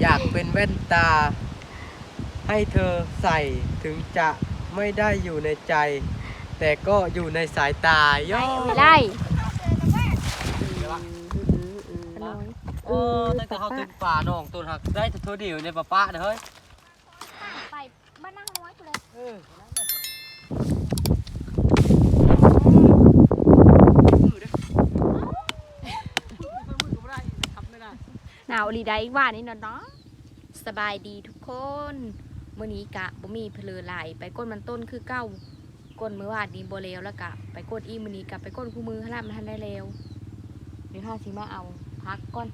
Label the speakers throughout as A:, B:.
A: อยากเป็นแว่นตา ให้เธอใส่ถึงจะไม่ได้อยู่ในใจ แต่ก็อยู่ในสายตาย่อ
B: ไม่ได้
A: โอ้ตั้งแต่เขาตึกป่าน้องต้นหักได้แต่เธอเดียวในป่าป้าเด้อเฮ้ย
B: ไปบ้านนั่งน้อยกูเลย
A: เออ
B: หนาวลีได้อีกว่านี่เนาะเนาะสบายดีทุกคนเมื้อนี้กะบ่มีเพลือไหลไปก้นมันต้นคือเก้าก้นมือวานนี้บ่แล้วแล้วกะไปก้นอีมือนี้กะไปก้นคู่มือหั่นล่ะมันทันได้แล้วเดี๋ยวห้าสิมาเอาพักก่อน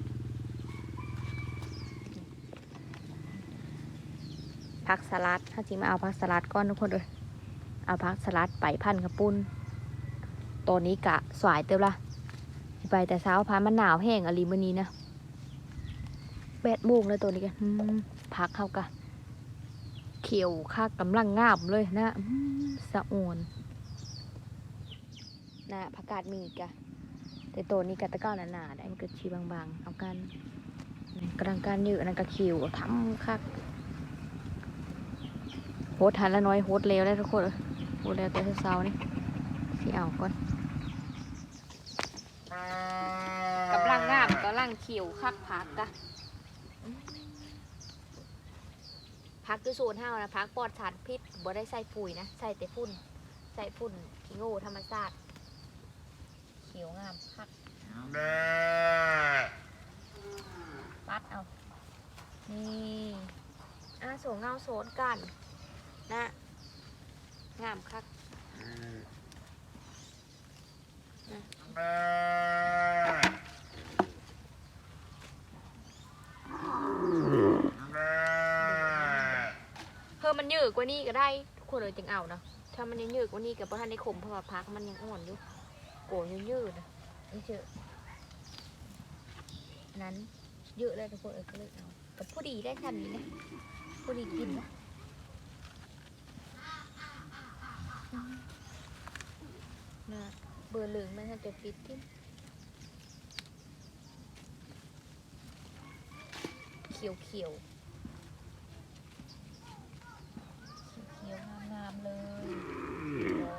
B: ผักสลัดถ้าจิมาเอาผักสลัดก้อนทุกคนเลยเอาผักสลัดไปพันกับปุ้นตอนนี้กะสายเต็มละไปแต่เช้าพามันหนาวแห้งอะไรมื่อนี้นะ แปดโมงแล้วตัวนี้กันพักเข้ากะเขียวค่ากำลังงามเลยนะสะอวนนะผักกาดมีกะแต่ตัวนี้กะตะก้าหนาๆได้มันก็ชีบางๆ เอากันกำลังการเยอะนั่นก็เขียวทำคักโหดทันแล้วน้อยโหดเร็วแล้วทุกคนโหดเร็วแต่เช้านี่สิเอาก่อนกำลังงามกำลังเขียวคักพักกะ พักคือโซนห้าวนะพักปลอดสารพิษบ่ได้ใส่ปุ๋ยนะใส่แต่ฝุ่นใส่ฝุ่นขี้โง่ธรรมชาติเขียวงามคักปัดเอา นี่อะโสเงาโซนกันนะงามคักนะ เพิ่มมันยืดกว่านี้ก็ได้ทุกคนเลยจึงเอาเนาะถ้ามันยังยืดกว่านี้กับพระท่านได้ขมเพราะว่าพักมันยังอ่อนอยู่โกยยืดนะนี่เจอนนั้นเยอะเลยทุกคนเออก็เลยเอาแต่ผู้ดีได้ทันนี้นะผู้ดีกินนะนะเบอร์เหลืองมันจะปิดที่ เขียวเขียวเขียวงามๆเลยโอ้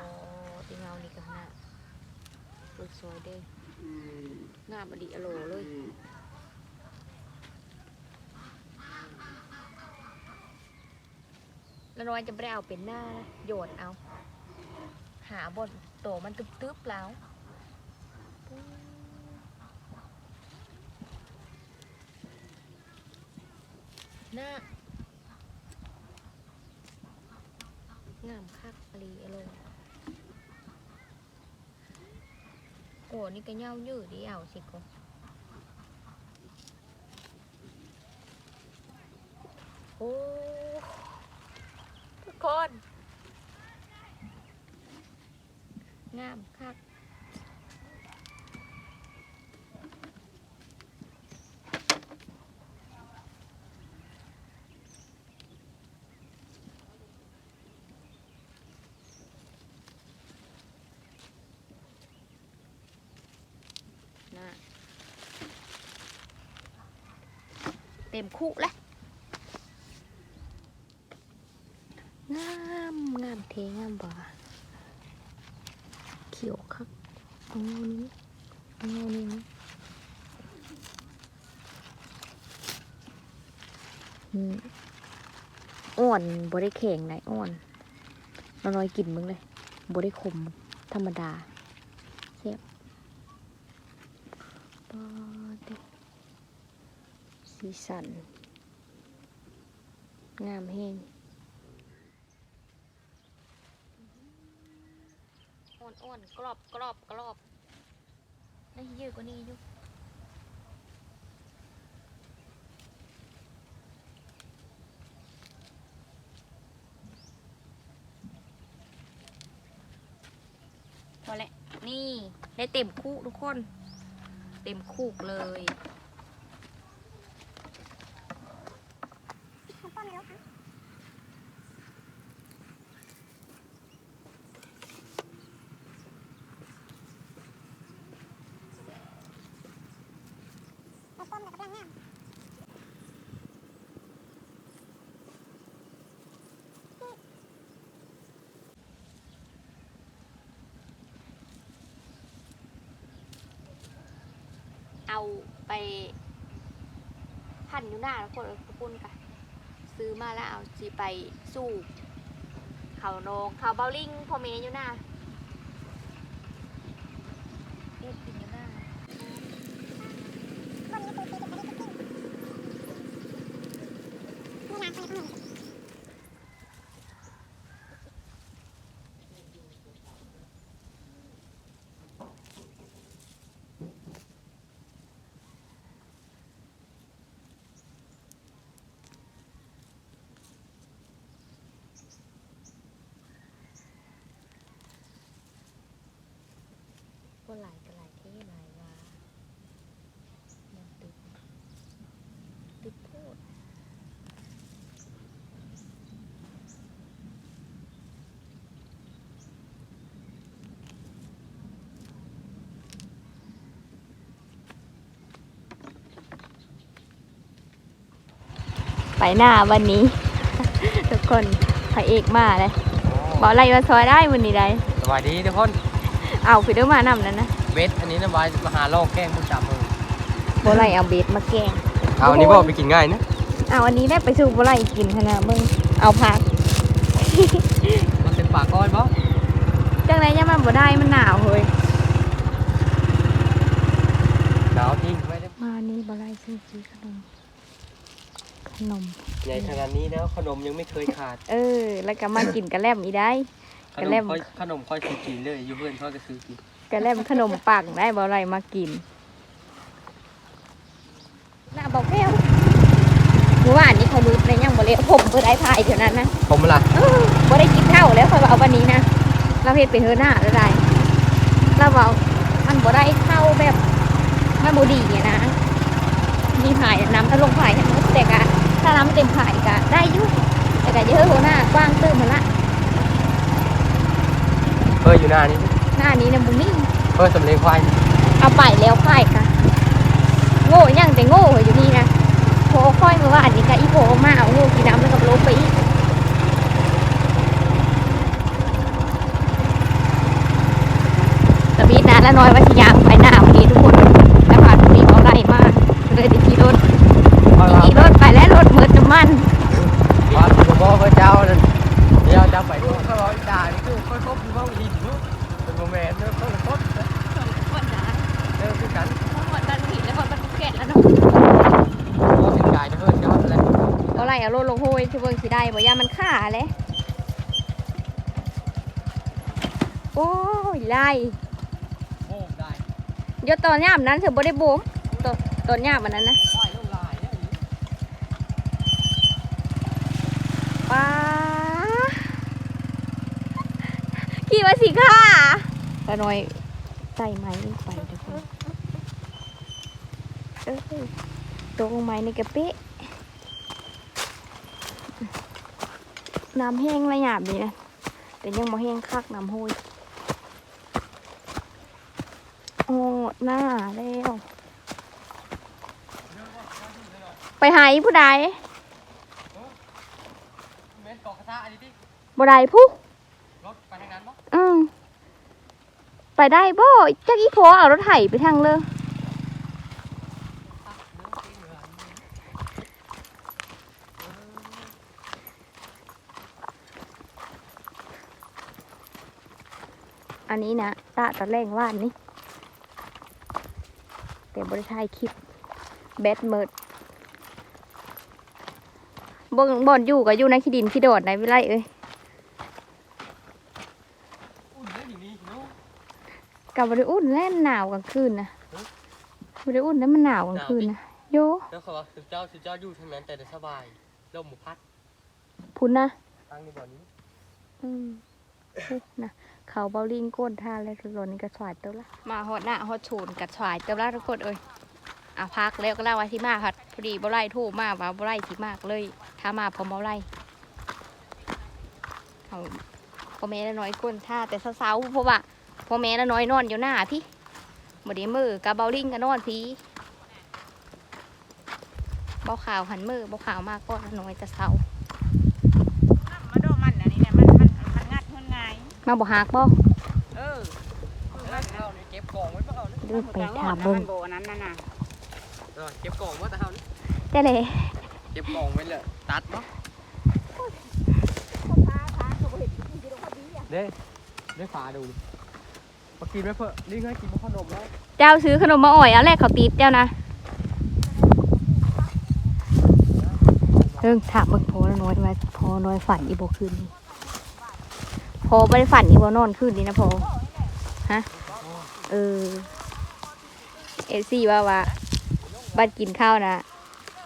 B: ตีเงานี่กันนะเปิดซอยเด้งามอดีอโลเลยแล้วน้อยจะไม่เอาเป็นหน้านะโยนเอา หาบนโตมันตึ๊บๆแล้ว หน้างามคักลีอโลโอ้นี่ก็เง่ายืดดีเอาสิโกโอ้ทุกคน งามคักนะ เต็มคุแล้วงามงามเทงามบ่าเขียวครับเอาเงานี้เอาเงานี้นี่อ่อนบได้แข็งไหนอ่อน เราน้อยกินมึงเลยบได้ขมธรรมดาเสียบปาดิ สีสัน งามแห้งอ่อนๆกรอบกรอบกรอบนี่ยืดกว่านี้อยู่พอแล้วนี่ ได้เต็มคู่ทุกคน เต็มคูกเลย
C: ต้มกับกำลังงาม
B: เอาไปพันอยู่หน้าแล้วคนเอาปุ้นกันซื้อมาแล้วเอาจีไปสู่เขาโนงเขาเบาลิงพอเมย์อยู่หน้าเอ็ดกินอยู่หน้า ก็หลายก็หลายที่หลายว่ามันติดติดพูด ไปหน้าวันนี้ ทุกคนพระเอกมาเลยบอกอะไรมาซอยได้วันนี้ได้
A: สวัสดีทุกคน
B: เอาคือเด้อมานำนั้นนะ
A: เบสอันนี้นะวายมาหาโลกแกล้งผู้จับมือ
B: โบไลเอาเบสมาแกง
A: เอาอันนี้บอกไปกินง่ายนะ
B: เอาอันนี้ได้ไปสู่โบไลกินขนาดมึงเอาผัก
A: มันเป็นปากก้อยบ่
B: จังไรยังมันบ่ได้มันหนาวเฮ้ย
A: หนาวจริงไม่ได้
B: มานี่โบไลซื้อซื้อขนม ขนม
A: ใหญ่ขนาดนี้แล้วขนมยังไม่เคยขาด
B: เออ แล้วก็มากินกระแลมอีได้
A: ข
B: กระ
A: น
B: แล
A: ม
B: ม
A: ค่อยขนมค่อยซื้อกินเลยอยู่เพื่อนเขาก็ซื้อกิน
B: กระแลมขนมปังได้โบไลมากินน่าบอกแก้วเมื่อวานนี้เขารู้ในยังบ่เละผมบ่ได้พายเดี๋ยวนั้นนะ
A: ผมล่ะ
B: เออบ่ได้กินข้าวแล้วค่อยมาเอาวันนี้นะเราเฮ็ดไปเฮอหน้าแล้วได้เราบอกมันบ่ได้เข้าแบบมันบ่ดีเนี่ยนะมีผายน้ำถ้าลงผายให้มันแต่กะ ถ้าน้ำเต็มผายกะได้อยู่แต่กะเยอะหัวหน้ากว้างตื้มมันละ
A: เคยอยู่หน้านี้
B: หน้านี้นะบุนี่
A: เคยสำเร็จควาย
B: เอาไปแล้วค่ายกะโง่ยังแต่โง่อยู่นี่นะโผค่อยมาว่าอันนี้กะอีโผมาเอาโง่กินน้ำแล้วกับโลไปอีกสวีทนะแล้วน้อยว่าสิยางไปหน้าวันนี้ทุกคนแล้วผ่านตรงนี้เขาไล่มากเลยได้ขี่รถ
A: เอาละ
B: ขี่ร ถไปแล้วรถมืดน้ำมัน
A: ว่าผมบอกพระเจ้านั่นเดี๋ยวจะไปดูเขาบอกด่านี่คือค่อยคบอยู่ห้องดินเนาะเป็นโมเมนต์เนาะเขาเลยคบเออคือกัน
B: คนมันผิดแล้วคนมันเกลียดแล้วเนาะ
A: โอ้เป็นกายจะเพิ่นยอดเลย
B: เขาไล่เอารถลงห้วยที่เบิ่งสิได้บ่ย่ามันฆ่าเลยโอ้ยไล่
A: โอ้ได้
B: เดี๋ยวตอนย่ามนั้นเธอบ่ได้โบมตอนตอนย่ามอันนั้นนะ
A: ได้ลูกลายเนี่ย
B: ป้า ขี่มาสิค่ะตาน้อยใส่ไม้ลงไปทุกคนเอ้ยตรงไม้ในกระเป๊ะน้ำแห้งระหยาบดีนะแต่ยังบ่แห้งคักน้ำห้วยโอ้หน้าแล้วไปหาอีผู้ใด
A: เมนเกาะกระทะอันนี้ที่
B: บ่ได้ผู้
A: รถไปทางนั้นปะ
B: อืม ไปได้บ่จักอีพอเอารถไถไปทางเลยอันนี้นะตาตะแรงว่านนี่แต่บริษัทคลิปแบดเมิดบนบอนอยู่ก็อยู่ในขี้ดินขี้โดดในวิไลเอ้ย
A: อุ่นเลยอย่างนี้เนาะ
B: กับบริอุ่นแล่นหนาวกลางคืนนะ
A: ฮะ
B: บริอุ่นแล้วมันหนาวกลางคืนนะโย
A: แล้วเขาว่าสุดเจ้าสุดเจ้าอยู่ทางนั้นแต่สบายลมหมูพัด
B: พุ่นนะ
A: ทางนี้บ่อนี้
B: อืมพุ่นนะเขาเบาลิงก้นท่าเลยคือรนกระสวายเต้าละมาฮอดหน้าฮอดโฉนกระสวายเต้าละทุกคนเอ้ยอะพักแล้วก็เล่าว่าที่มาครับพอดีบ่ไล่โทรมาว่าบ่ไล่ที่มากเลย ถ้ามาพร้อมบ่ไล่เขาพ่อแม่ละน้อยก้นท่าแต่เช้าๆเพราะว่า พ่อแม่ละน้อยนอนอยู่หน้าพี่บ่ได้มือกับเบาลิงก็นอนพี่เบาขาวหันมือเบาขาวมากก็ละน้อยจะเช้า
C: มาโดมันอันนี้เนี่ยมันมันมันงัดเงินไง
B: มาบ่ฮักบ่
C: เออ
A: แล้วเอานี่เก็บกล่องไว้เปล่าเนี่ย
B: เดินไปถามเบิ่ง
C: โบนั้นน่ะน่ะ
A: เออเก็บกล่องว่าแต่เฮานี่
B: ได้เลย
A: เก็บกล่องไว้เลยตัดบ่เด้ได้ฝาดู มากินไว้เพื่อนี่ไงกินขนมแล้ว
B: เจ้าซื้อขนมมาอ่อยเอาแรกเขาตีดเจ้านะเรื่องถามเบิ่งโพแล้วน้อยมาพอน้อยฝันอีโบคืนนี้พอไม่ได้ฝันอีโบนอนคืนนี้นะพอฮะเออเอซี่ว่าว่าบัดกินข้าวนะ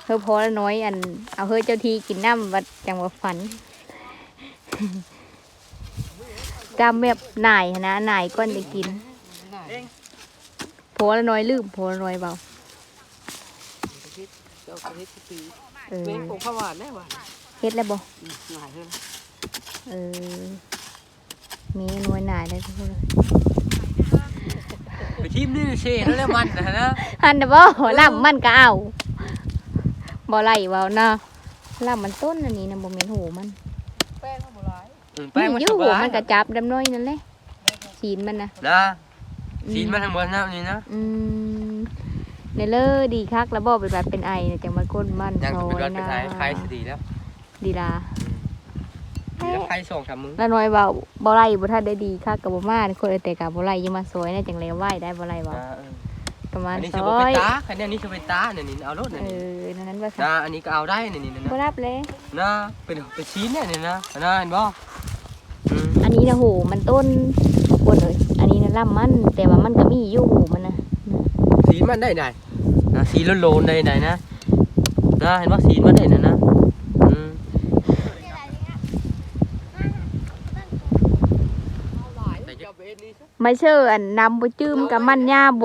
B: เฮอพอแล้วน้อยอัน เอาเฮอเจ้าทีกินน้ำบัดจังว่าฝัน จำแบบหน่ายหั้นนะหน่ายก้อนจะกิน
A: เอง
B: โพแล้วน้อยลืมโพแล้วน้อยเบา
A: เจ้าคนนี้ตี
B: เออ
A: เมงผมข้าวหวานแน่หวาน
B: เฮ็ดแล้วบ่
A: หายเลย
B: เออมีน้อยหน่ายเลยทุกคน
A: ไปทีมนี่เช่แล้วมันนะนะ
B: อันเดอบ่ล่ำมันก็เอาบ่ไหลเว้านะล่ำมันต้นอันนี้นะบ่แม่นหูมัน
A: แป้งมันโบราณ แป้งมัน
B: อยู่
A: โบ
B: หู
A: ราณ
B: มันก็จับดำน้อยนั่นแหละชีนมันนะ
A: นะ
B: อื
A: ซีนมาทางบนนะนี่นะ
B: อืมในเลอดีคักแล้วบ่เป็นแบบเป็นไอเนี่ยจังมันก้นมัน
A: ยัง
B: ซอ
A: เป็น
B: ย
A: รถเป็น
B: นะ
A: ไทยใครสดีแล้ว
B: ดีลา
A: ดีแล้วใครส่งกับมึง
B: แล้วน้อยเว้าบ่ไหลบ่ทันได้ดีคักก็บ่มาคนแต่ก็บ่ไหลอยังมาซอยนะจังเลยไหวได้บ่ไหลเว้าประมาณ
A: อันนี้
B: ซ
A: จะ
B: อ
A: เป็น
B: ย
A: ตาคันนี้นี่จะเป็นตาเนี่ยนี่เอารถเนี่ย
B: เออนั่นว่า
A: นะอันนี้ก็เอาได้เนี่ยนี่
B: บ่
A: นะ
B: รับเลย
A: นะเป็นเป็นชิ้นเนี่ยนี่นะนะเห็นบ่
B: อั นนี้นะโห มันต้นบนเลย อันนี้นะล่ำมัน แต่ว่ามันก็มีอยู่โหมันนะ
A: สีมันได้ไหนนะสีโลนๆได้ไหนนะนะเห็นว่าสีมันได้นะนะอืม
B: ไม่เชื่ออันนำไปจื้มกับมันย่าโบ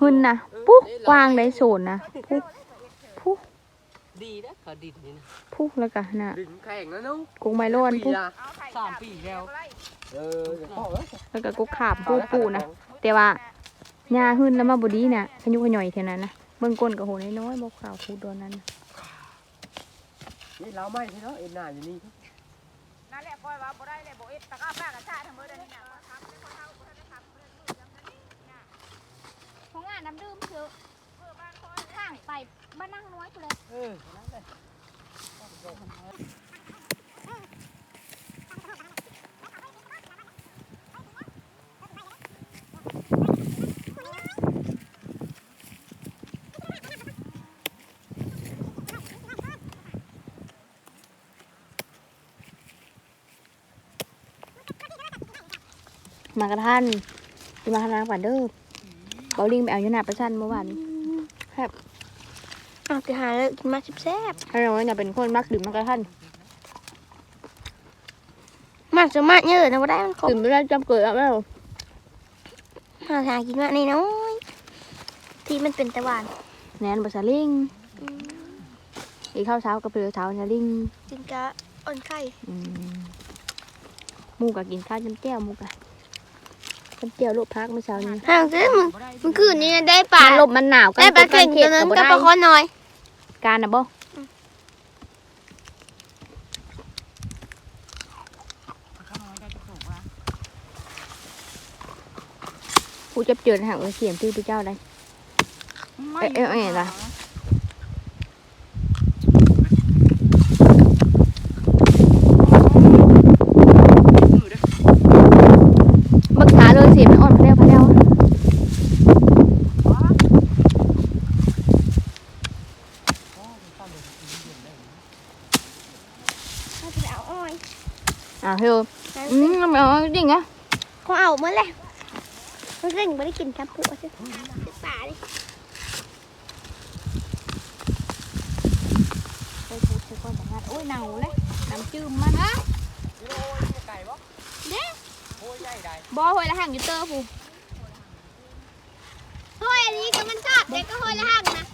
B: หึนนะปุ๊กวางได้โซนนะปุ๊ก
A: ดีนะเขาดินนี่นะ
B: ปุ๊กแล้วก็น่ะ
A: ดินแข็งแล้วเนาะ
B: กุ้งไม้ร้อนปุ๊ก
A: สามปีแล้ว เออเดี๋ยวพ่อเอ้ย
B: แล้วก็กุกขาบปุ๊ปูนะแต่ว่าย่าหึนแล้วมาบดีน่ะขยุกขย่อยเท่านั้นนะเบิ่งก้นกับโหน้อยๆบอกข่าวคูดอนนั้นน่ะ
A: นี่เราไม่ใช่เนาะเอ็นหน้าอยู่นี่
C: นั่นแหละปล่อยว่าบ่ได้เลยบ่เอ็ดตะก้าป้ากระชาทั้งมื้อเดี๋ยวนี้น่ะ
B: ของงานน้ำดื่มเถอะข้างไปบ้านนั่งน้อยกูเลย
A: เออนั่นเลย
B: มากระทันที่มาทำงานก่อนเด้อเบาลิงไปเอาอยู่หน้าประชันเมื่อวานนี้
D: เอาไปหาแล้วกินมาสิบแซ่บ
B: ให้เราเนี่ยเป็นคนมักดื่มมากระทัน
D: มากจะมากเยอะนะว่าได้มันขม
B: ดื่มไม่ได้จำเกิดแล้ว
D: หาทางกินมากนี่น้อยที่มันเป็นตะวัน
B: แนนบะสาลิงอีกข้าวเช้ากับเปลือกเช้าสาลิง
D: กินกะอ่อนไข่
B: อืมหมูกะกินข้าวจำแก้วหมูกะ จำแก้วลูกพักเมื่อเช้านี้
D: ห่างซื้อมึงมึงคืนนี้ได้ปลา
B: การลมมันหนาวกั
D: ได้ปลาเก่ง
B: เข็
D: ตัว
B: ด
D: นั้น
B: กับ
D: ก็
B: ได้
D: ปลาคอน้อย
B: การนะบ่กูจะเจอหางเสียงที่พระเจ้าได้เอ๊ะเอ๊ะเอ๊ะล่ะบักขา เลยสียงมันอ่อนพะเดียวพะเดียว
D: อาอ้อย
B: อะเฮ้ยอืมมันเอาจริงอะ
D: เขาเอาเมื่อไรมันเร่งไม่ได้กินครับผัวซื้อปลาดิ
B: ไปพูดไปก่อนแต่งานโอ้ยเน่าเลยน้ำจืมมันฮะ
A: ไก่บ่
B: เด้
A: โอ้ยใหญ่ใด
B: บอหอยละห่างอยู่เตอร์ผู้
D: เฮ้ยอันนี้ก็มันชอบเด็กก็ห้อยละห้างนะ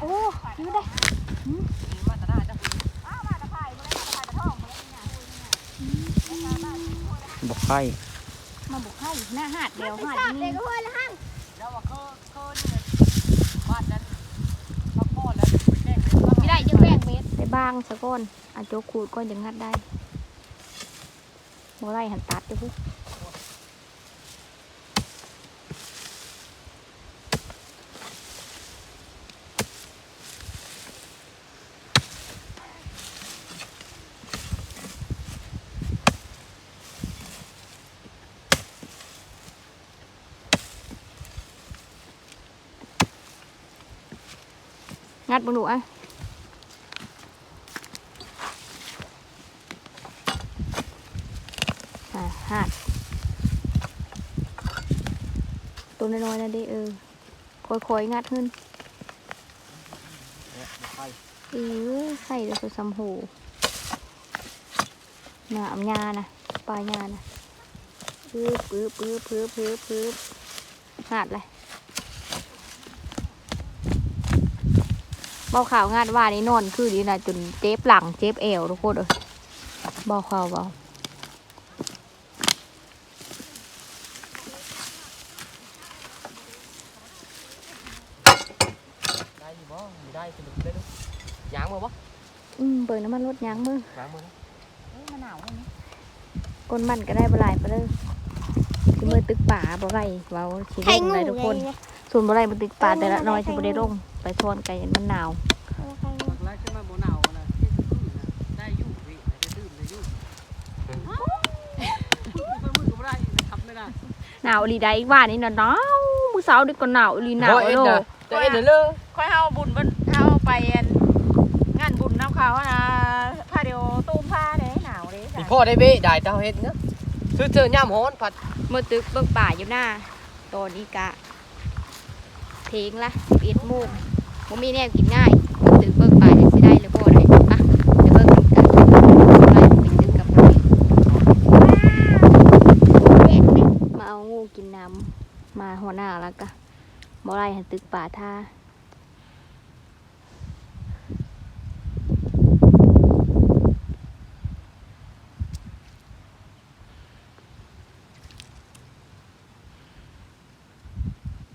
B: โอ้ยืดได้
A: มาตรฐานจ้ะบอกใคร
B: มาบุกให้หน้าหาดเดียวหาด
D: ชอบเด็
B: นี่
D: กก็ห้อยละห้าง
A: แล้วว่าเคอเคอนี่บ้านนั้นพักผ่อนแล้วไปแจ้งเลยว่า
B: ไม่ได้จะแบ่งเม็ดได้บ้างสักก้อนอาจจะขูดก้อนจะงัดได้ บ่ไล่หันตัดดิพุ่งัดบังดูอะ อ่าหัดตัวน้อยๆนะเด้เออค่อยๆงัดขึ้น
A: เนี่ยไป
B: เออใส่เลยตัวซัมโหน่ะอำยานะปลายานะปื๊บปื๊บปื๊บปื๊บปื๊บปื๊บหัดเลยเบาข่าวงานว่านี่นอนคือดีนะจนเจ็บหลังเจ็บเอวทุกคนเอ้ยเบาข่าวเบา
A: ได้อยู่บ่อยู่ได้สนุกได้ด้วยยางมือบ่
B: อืมเบิกน้ำมันรถ ยางมือยา
A: งมือนะ
C: เอ้ยมะนาวอันนี้
B: ก้นมันก็ได้บหลายไปเลยที่มือตึกป่าบ่ไรเว้าชีวิ
D: ไข่
B: ต
D: งู
B: เล
D: เลยย
B: ทุกคน
D: เนี่ย
B: ส่วนบ่ไรมันตึกป่าแต่ละน้อยจะบ่ได้ลงไปทวนไก่มันหนาว
D: ไข่งู
E: หลักๆขึ้นมาบ่หนาวนะที่ตื้นนะได้อยู่พี่จะตื้นได้อยู่ไปมือก็บ่ได้ขับไม่ได้
B: หนาวอีหลีได้อีกว่านี่น่ะหนาวมื้อเช้านี่ก็หนาวอีหลีหนาว
A: เอ็น
B: โล
A: นะจะเอ็นเด้อ
C: ค่อยเฮาบุญเบิ่นเฮาไปอันงานบุญน้ำเขาวนะผ้าเดียว ตูมผ้าเด้หนาวเด้
A: อี
C: จ้ะ
A: พ่อได้เบ้ได้เจ้าเฮ็ดนะซื้อเจอย่ำฮ้อนผัด
B: มื้อตึกเบิ่งป่าอยู่หน้าตอนนี้กะเทงละ11โมงบ่มีแนวกินง่ายมื้อตึกเบิ่งป่าจะสิได้หรือบ่ได้ปะเดี๋ยวเบิ่งนำกันบ่ไรไปตึกกับบ่มาเอางูกินน้ำมาหัวหน้าแล้วก็บ่ไรให้ตึกป่าท่า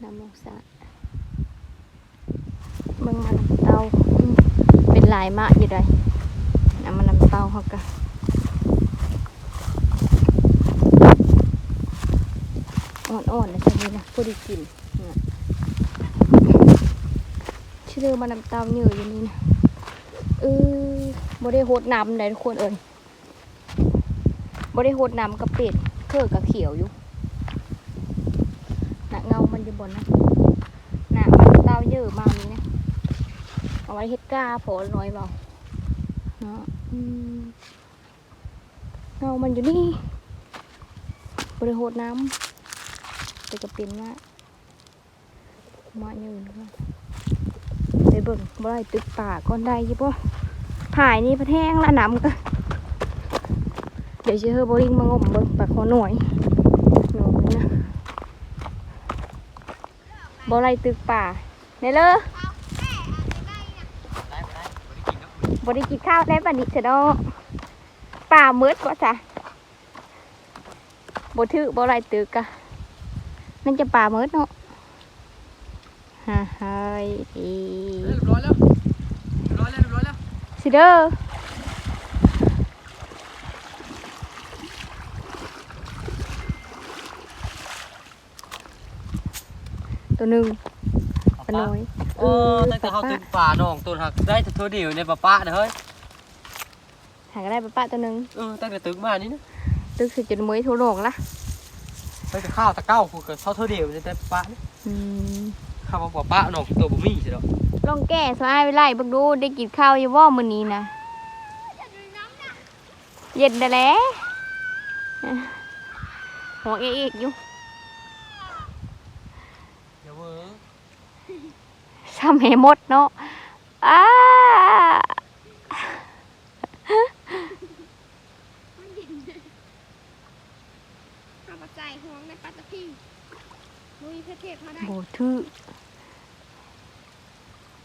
B: น้ำมกสะเบิ่งมันำเตาเป็นลายมะอยู่ได้น้ำมันำเตาเขากะอ่อนๆนะใช่ไหมนะพอดีกินชื่อมันำเตาเยอะอยู่นี่นะเออบ่ได้โหดน้ำเลยทุกคนเอ่ยบ่ได้โหดน้ำกับเป็ดเครือกับเขียวอยู่ หนักเงา มันอยู่ บนนะหนักมันเต้าเยอะมากนี้นะเอาไว้เฮ็ดก้าโผล่น้อยเบาเนาะเงามันอยู่นี่บริโภคน้ำแต่ก็เป็นว่ามาอยู่นะไปเบิ่งบ่ได้ตึกป่าก่อนได้ยี่ป่ถ่ายนี่ประแทงละน้ำก็เดี๋ยวจะเฮอโบลิงมางมเบิ่งปลาคอหน่อยหน่อยนะ บ่ไรตึกป่าเนเลย
A: ได้ได้บ่ได้กินครับ
B: บ่ได้กินข้าวได้ปานนี้เถอะเนาะป่ามืดกว่าจ้ะบ่ถือบ่ไรตึกอะนั่นจะป่ามืดเนาะฮ่าเฮ้ยอี
A: เรียบร้อยแล้วเรียบร้อยแล้วเรียบร้อยแล้ว
B: สิเด้อ ตัวหนึ่งปลาน้อย
A: เออตั้งแต่เขาตึกป่าน้องต้นหักได้แต่เธอเดียวในป่าป้าเด้อเฮ้ย
B: หาก็ได้ปลาปะตัวหนึ่ง
A: เออตั้งแต่ตึกมานี่นะ
B: ตึกสิจนมือทั่วโลกละ
A: ตั้งแต่ข้าวตะเก้ากูก็เขาเธอเดียวในแต่ป่านี่
B: อืม
A: ข้าวป่าป้าน้องตัวบ่มีใช่ดอก
B: ลองแก้สายไปไล่เบักดูได้กินข้าวอยี่ว่ามื้อนี้นะเย็นได้แล้วหัวเอกๆอยู่
A: เดี๋ยวเว้อ
B: ซ้ำให้หมดเนาะอ้า
D: เอามาใส่ห่วงในปัตตพีมุ้ยเทพๆเขาได้
B: โบถือ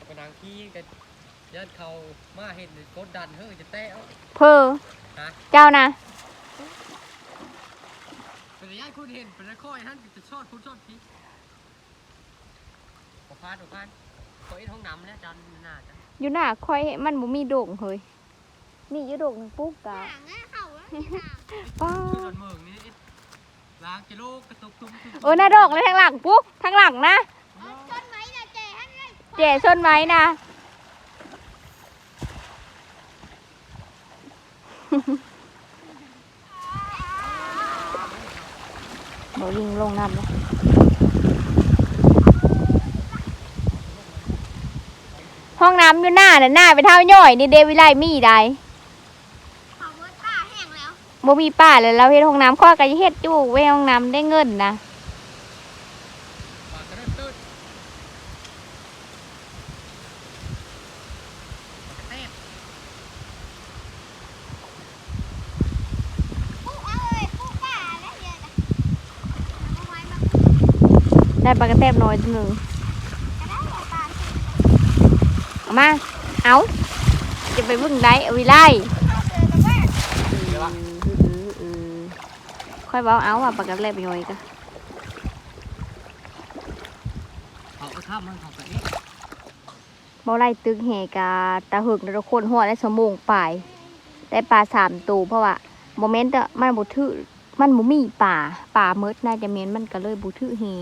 A: ไปนางขี้กันยันเขามาเห็นกดดันเฮ้ยจะแตะเอา
B: เพอ
A: ฮะ
B: เจ้านะ
A: เป็นญาติคุณเห็นเป็นค่อยท่านจะชอดคุณชอดพี่โอ้พานโอ้พาน เขาเอ็นห้องน้ำแล้วจันน่าจะ
B: อยู่หน้าคอยมันบ่มีโด่งเฮ้ยนี่อยู่โด่งปุ๊กกะ
D: หางอะเขาอะมีหาง
B: ป้า
A: คือโดนเมืองนี่ล้างกิโลกระตุกตุ้มตุ้ม
B: เออหน้าโด่งเลยทางหลังปุ๊กทางหลังนะ
D: เอาต้นไม้น่ะเจ๊ให้เลย
B: เจ๋ส้นไม้นะโบลิงลงน้ำเลย ห้องน้ำอยู่หน้าน่ะหน้าไปเท่าย่อยนี่เดวิไลมีได้
D: เขาเมื่อป้าแห้งแล้ว
B: บ่มีป้าเลยเราเฮ็ดห้องน้ำข้อก็จะเฮ็ดอยู่เว้ยห้องน้ำได้เงินนะ
A: ปากกระเด็นตื้น
D: ปุ๊เอาเลยปุ๊ป้าแล้วเดี๋ยวจะเอาไว้มา
B: ได้ปลากระแทบน้อยตัวหนึ่ง
D: ก็ได้เอาปลาสิ
B: เอา มา เอาจะไปบึ้งได้เอาวิไล
D: เอาเจอกันว่า
A: วละ
B: ค่อยบอกเอาว่าปากระแทบน้อยก็
E: เขาก็ข้ามมันเขาไปนี่
B: บ่ไล่ตึกแหกาตาหึกนรกคนหัวได้สมงปลายได้ปลาสามตัวเพราะว่าโมเมนต์อะมันบ่ถือมันบ่มีป่าป่าเมิดน่าจะเมนมันก็เลยบ่ถือแห่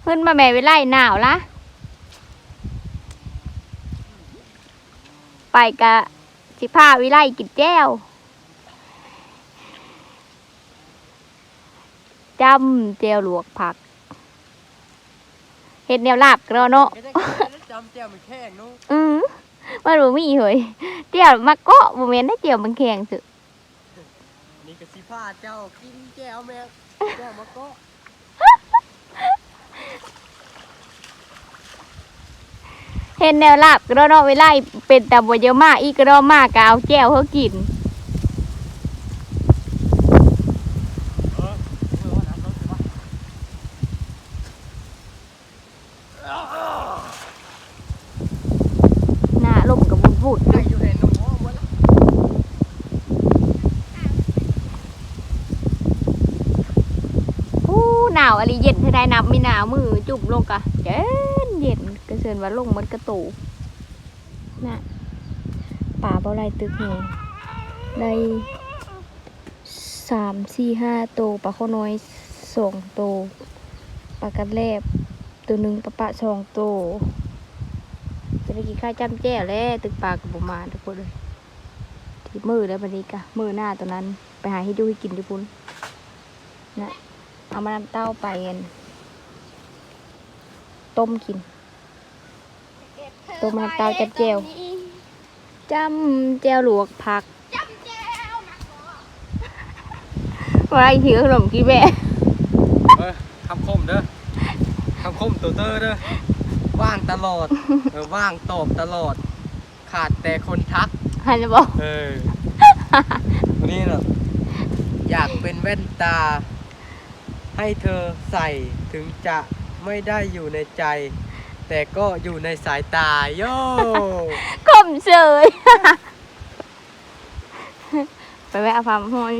B: เพิ่นมาแม่วิไลหนาวละ ไปกะสิพาวิไลกินแก้วจำแจวหลวกผักเฮ็ดแนวลาบกระเนาะ
A: ไม่ได้จำเจ้ามันแข้งนู้
B: อืมมันบ่มีเฮ้ยเตี่ยวมาเกาะบ่แม่นได้เตี่ยวมันแข็งสึ
A: นี่ก็สิพาเจ้ากินแก้วแม่แก้วมะก็
B: เห็นแนวลาบกระเนาะเวลาเป็นแต่บ่เยอะมากอีกระเนาะมากก็เอาแก้วเฮากิน
A: เออเมื่อวัน
B: หน้าลมก็บุดๆ
A: ใคร
B: อยู่
A: อยู่เห็นหนูหมดละ
B: อู้หนาวอะไรเย็นเท่าใดนับมีหนาวมือจุ่มลงกะเย็นเย็น เซินว่าลงมันกระตูน่ะป่าบ่ไรตึกนี่ได้สามสี่ห้าโตวปลาข้อน้อยสองโตวปลากัดแลบตัวหนึ่งปลาปะสองโตวจะได้กินข้าวจ้ำแจ้แล้วตึกปลากับประมาทุกคนเลยที่มือแล้วบันนี้กะมือหน้าตัวนั้น ไปหาให้ดูให้กินดิพุ่นนะเอามานำเต้าไปกันต้มกิน ตัวมันเตาจับเจลจ้ำแจวหลวกผัก
D: จำเจ้านะ
B: ว่าอีกทีก็ขนมกี้แบะ
A: เออคำคมเด้อคำคมตัวเตอร์เด้อว่างตลอดเออว่างตอบตลอด ขาดแต่คนทัก
B: ฮันจะบอก
A: เออวันนี้เนาะอยากเป็นแว่นตา ให้เธอใส่ถึงจะไม่ได้อยู่ในใจ แต่ก็อยู่ในสายตาโย่
B: คมเฉย ไปแวะเอาฟาร์มหอย